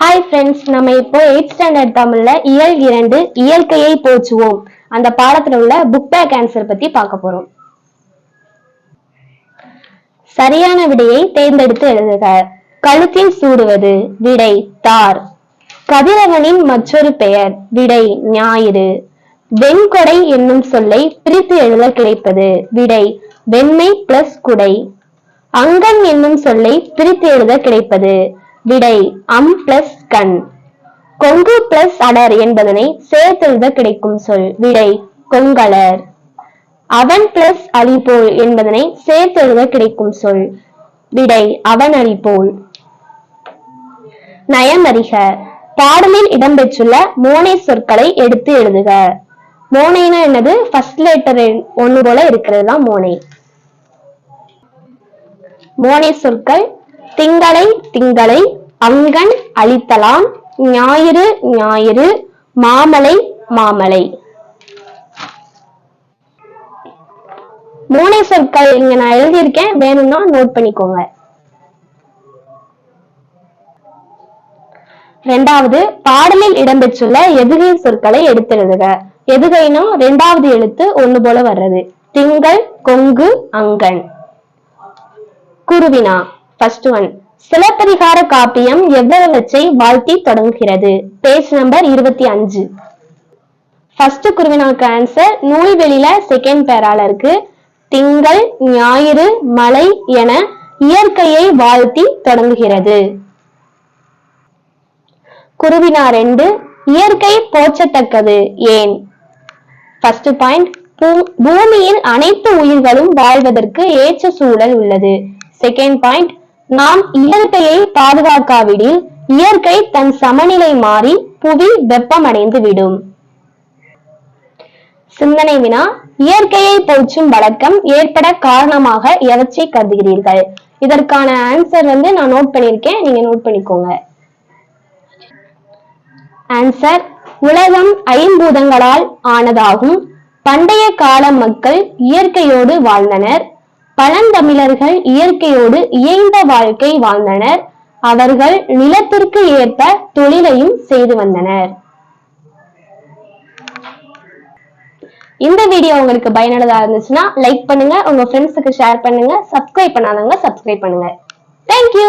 Hi friends நம்ம இப்போ eight standard தமிழ்ல இயல் இரண்டு இயற்கையை போச்சுவோம் அந்த பாடத்துல உள்ள புக் பேக் ஆன்சர் பத்தி பார்க்க போறோம். சரியான விடையை தேர்ந்தெடுத்து எழுதுக. கழுத்தில் சூடுவது விடை தார். கதிரவனின் மற்றொரு பெயர் விடை ஞாயிறு. வெண்கொடை என்னும் சொல்லை பிரித்து எழுத கிடைப்பது விடை வெண்மை பிளஸ் குடை. அங்கன் என்னும் சொல்லை பிரித்து எழுத கிடைப்பது விடை அம் பிளஸ் கண். கொங்கு பிளஸ் அடர் என்பதனை சேர்த்தெழுத கிடைக்கும் சொல். விடை கொங்கலர். அவன் பிளஸ் அலிபோல் என்பதனை சேர்த்தெழுத கிடைக்கும் சொல். விடை அவன் அலிபோல் நயமறிக. பாடலில் இடம்பெற்றுள்ள மோனை சொற்களை எடுத்து எழுதுக. மோனைனா என்னது? ஃபர்ஸ்ட் லெட்டர் ஒன்று போல இருக்கிறது தான் மோனை. மோனை சொற்கள் திங்களை திங்களை அங்கன் அளித்தலாம் ஞாயிறு ஞாயிறு மாமலை மாமலை. மோனை சொற்கள் இங்க நான் எழுதியிருக்கேன். வேணும்னா நோட் பண்ணிக்கோங்க. ரெண்டாவது பாடலில் இடம்பெற்றுள்ள எதுகை சொற்களை எடுத்தெழுதுக எதுகைனா ரெண்டாவது எழுத்து ஒண்ணு போல வர்றது. திங்கள் கொங்கு அங்கன். குருவினா ஃபர்ஸ்ட் ஒன் சிலப்பதிகார காப்பியம் எவ்வளவச்சை வாழ்த்தி தொடங்குகிறது? பேஜ் நம்பர் இருபத்தி அஞ்சு. ஃபர்ஸ்ட் குருவினாக்கு ஆன்சர் நூல்வெளியில செகண்ட் பேரால இருக்கு திங்கள் ஞாயிறு மலை என இயற்கையை வாழ்த்தி தொடங்குகிறது. குருவினா ரெண்டு இயற்கை போற்றத்தக்கது ஏன்? ஃபர்ஸ்ட் பாயிண்ட் பூமியில் அனைத்து உயிர்களும் வாழ்வதற்கு ஏற்ற சூழல் உள்ளது. செகண்ட் பாயிண்ட் நாம் இயற்கையை பாதுகாக்காவிடில் இயற்கை தன் சமநிலை மாறி புவி வெப்பமடைந்து விடும். சிந்தனை வினா இயற்கையை போச்சும் வழக்கம் ஏற்பட காரணமாக எவற்றை கருதுகிறீர்கள். இதற்கான ஆன்சர் வந்து நான் நோட் பண்ணியிருக்கேன். நீங்க நோட் பண்ணிக்கோங்க. ஆன்சர் உலகம் ஐம்பூதங்களால் ஆனதாகும். பண்டைய கால மக்கள் இயற்கையோடு வாழ்ந்தனர். பழந்தமிழர்கள் இயற்கையோடு இயைந்த வாழ்க்கை வாழ்ந்தனர். அவர்கள் நிலத்திற்கு ஏற்ப தொழிலையும் செய்து வந்தனர். இந்த வீடியோ உங்களுக்கு பயனுள்ளதா இருந்துச்சுன்னா லைக் பண்ணுங்க. உங்க ஃப்ரெண்ட்ஸுக்கு ஷேர் பண்ணுங்க. சப்ஸ்கிரைப் பண்ணாதவங்க சப்ஸ்கிரைப் பண்ணுங்க. தேங்க்யூ